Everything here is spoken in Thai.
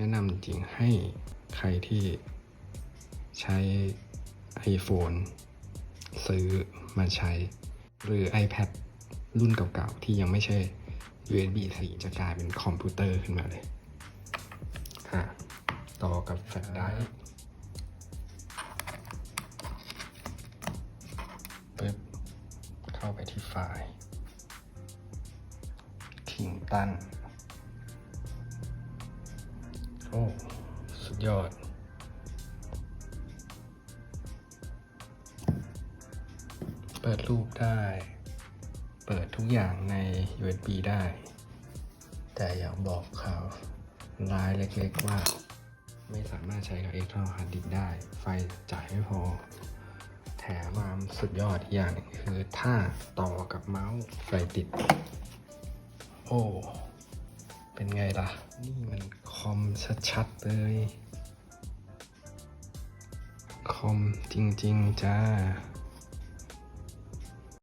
แนะนำจริงให้ใครที่ใช้ iPhone ซื้อมาใช้ หรือ iPad รุ่นเก่าๆ ที่ยังไม่ใช่ USB 4 จะกลายเป็นคอมพิวเตอร์ขึ้นมาเลยอะ ต่อกับแฟลชไดร์ปึ๊บ เข้าไปที่ไฟล์คิงตัน โอ้สุดยอด เปิดรูปได้ เปิดทุกอย่างใน USB ได้ แต่อยากบอกข่าวร้ายเล็กๆว่า ไม่สามารถใช้กับ external hard disk ได้ ไฟจ่ายไม่พอ แถมความสุดยอดอีกอย่างหนึงคือถ้าต่อกับเมาส์ไฟติด โอ้ เป็นไงล่ะ นี่มันคอมชัดๆเลย คอมจริง ๆ จ้า